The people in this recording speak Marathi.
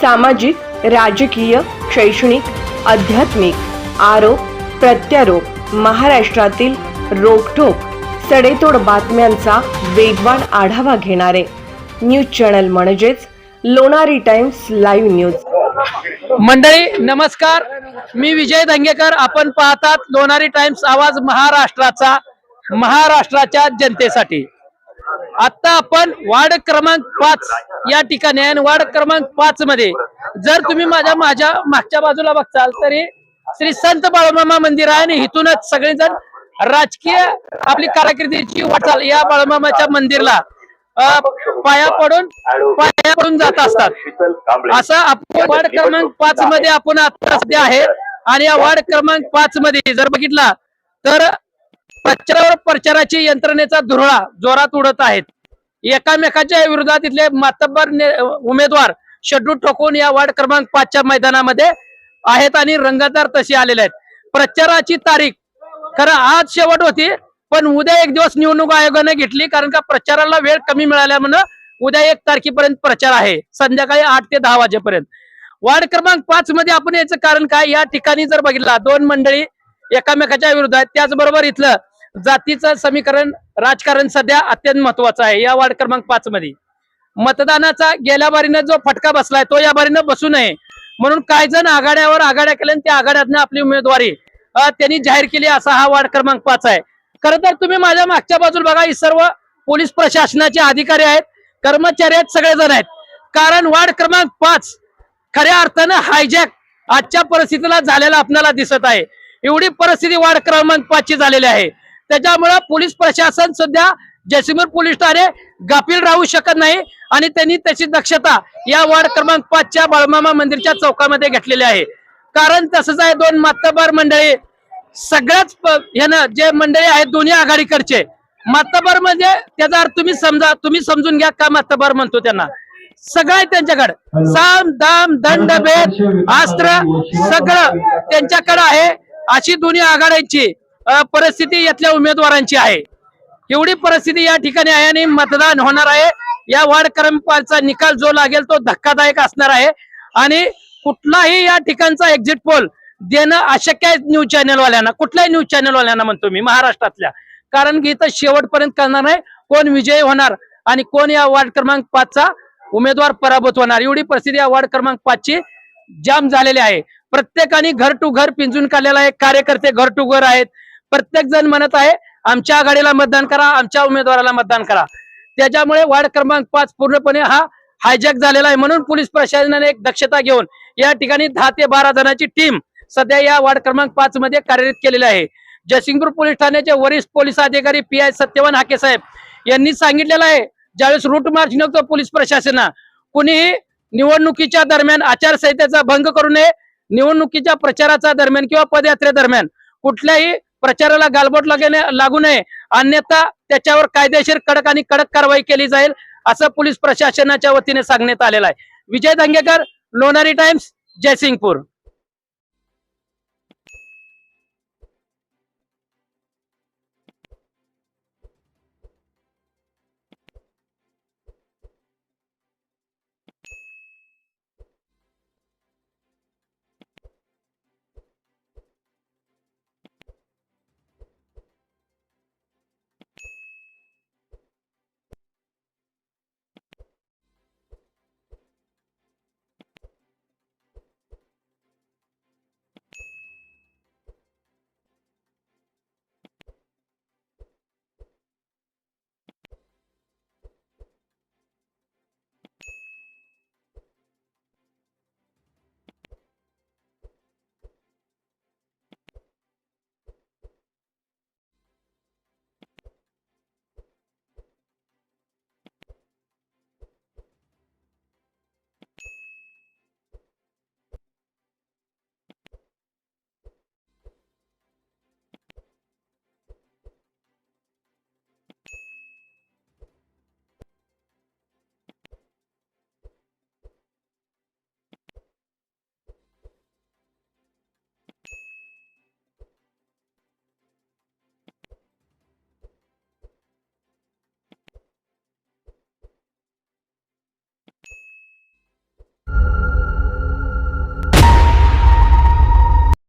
सामाजिक राजकीय शैक्षणिक आध्यात्मिक आरोप प्रत्यारोप महाराष्ट्रातील रोखठोक सडेतोड बातम्यांचा वेगवान आढावा घेणारे न्यूज चॅनल म्हणजेच लोणारी टाइम्स लाईव्ह न्यूज. मंडळी नमस्कार. मी विजय दंगेकर. आपण पाहतात लोणारी टाइम्स आवाज महाराष्ट्राचा महाराष्ट्राच्या जनतेसाठी. आता आपण वार्ड क्रमांक पाच या ठिकाणी आहे आणि वार्ड क्रमांक पाच मध्ये जर तुम्ही माझ्या माझ्या मागच्या बाजूला बघताल तरी श्री संत बाळमामा मंदिर आहे आणि इथूनच सगळेजण राजकीय आपली कारकिर्दीची वाटचाल या बाळमामाच्या मंदिरला पाया पडून पाया पडून जात असतात. असा आपण वार्ड क्रमांक पाच मध्ये आपण आता सध्या आहे आणि या वार्ड क्रमांक पाच मध्ये जर बघितला तर प्रचारावर प्रचाराची यंत्रणेचा धुरळा जोरात उडत आहेत. एकामेकाच्या विरोधात इथले मातब्बर उमेदवार शेड्यूल ठोकून या वार्ड क्रमांक पाचच्या मैदानामध्ये आहेत आणि रंगतदार तसे आलेले आहेत. प्रचाराची तारीख खरं आज शेवट होती पण उद्या एक दिवस निवडणूक आयोगाने घेतली कारण का प्रचाराला वेळ कमी मिळाल्यामुळे उद्या एक तारखेपर्यंत प्रचार आहे संध्याकाळी आठ ते दहा वाजेपर्यंत. वार्ड क्रमांक पाच मध्ये आपण याचं कारण काय? या ठिकाणी जर बघितला दोन मंडळी एकामेकाच्या विरुद्ध आहेत. त्याचबरोबर इथलं जातीचं समीकरण राजकारण सध्या अत्यंत महत्वाचं आहे. या वार्ड क्रमांक पाच मध्ये. मतदानाचा गेल्या बारीनं जो फटका बसलाय तो या बारीनं बसू नये. म्हणून काही जण आघाड्यावर आघाड्या केल्या त्या आघाड्यातनं आपली उमेदवारी त्यांनी जाहीर केली असा हा वार्ड क्रमांक पाच आहे. खरं तर तुम्ही माझ्या मागच्या बाजूला बघा ही सर्व पोलीस प्रशासनाचे अधिकारी आहेत कर्मचारी आहेत सगळेजण आहेत. कारण वार्ड क्रमांक पाच खऱ्या अर्थानं हायजॅक आजच्या परिस्थितीला झालेला आपल्याला दिसत आहे. एवढी परिस्थिती वार्ड क्रमांक पाचची झालेली आहे. त्याच्यामुळे पोलीस प्रशासन सध्या जयसिंगपूर पोलीस ठाणे गाफील राहू शकत नाही आणि त्यांनी त्याची दक्षता या वार्ड क्रमांक पाचच्या बाळमामा मंदिरच्या चौकामध्ये घेतलेली आहे. कारण तसंच आहे दोन मातबार मंडळी सगळ्याच ह्यानं जे मंडळी आहेत दोन्ही आघाडीकडचे. मातबार म्हणजे त्याचा अर्थ तुम्ही समजा तुम्ही समजून घ्या का मातबार म्हणतो त्यांना. सगळं आहे त्यांच्याकडे. साम दाम दंड भेद अस्त्र सगळं त्यांच्याकडे आहे. अशी दोन्ही आघाड्यांची परिस्थिती यातल्या उमेदवारांची आहे. एवढी परिस्थिती या ठिकाणी आहे आणि मतदान होणार आहे. या वार्ड क्रमांकाचा निकाल जो लागेल तो धक्कादायक असणार आहे. आणि कुठलाही या ठिकाणचा एक्झिट पोल देणं अशक्य आहे न्यूज चॅनलवाल्यांना कुठल्याही न्यूज चॅनलवाल्यांना म्हणतो मी महाराष्ट्रातल्या. कारण की इथं शेवटपर्यंत करणार नाही कोण विजयी होणार आणि कोण या वार्ड क्रमांक पाचचा उमेदवार पराभूत होणार. एवढी परिस्थिती या वार्ड क्रमांक पाचची जाम झालेली आहे. प्रत्येकाने घर टू घर पिंजून काढलेला आहे. कार्यकर्ते घर टू घर आहेत. प्रत्येक जण म्हणत आहे आमच्या आघाडीला मतदान करा आमच्या उमेदवाराला मतदान करा. त्याच्यामुळे वार्ड क्रमांक पाच पूर्णपणे हा हायजॅक झालेला आहे म्हणून पोलीस प्रशासनाने एक दक्षता घेऊन या ठिकाणी दहा ते बारा जणांची टीम सध्या या वार्ड क्रमांक पाच मध्ये कार्यरत केलेली आहे. जयसिंगपूर पोलीस ठाण्याचे वरिष्ठ पोलीस अधिकारी पी आय सत्यवान हाके साहेब यांनी सांगितलेलं आहे ज्यावेळेस रूट मार्च नव्हतो पोलीस प्रशासना कुणीही निवडणुकीच्या दरम्यान आचारसंहितेचा भंग करू नये निवडणुकीच्या प्रचाराचा दरम्यान किंवा पदयात्रे दरम्यान कुठल्याही प्रचाराला गालबोट लागणे लागू नये. अन्यथा त्याच्यावर कायदेशीर कडक आणि कडक कारवाई केली जाईल असं पोलीस प्रशासनाच्या वतीने सांगण्यात आलेलं आहे. विजय दंगेकर लोणारी टाइम्स जयसिंगपूर.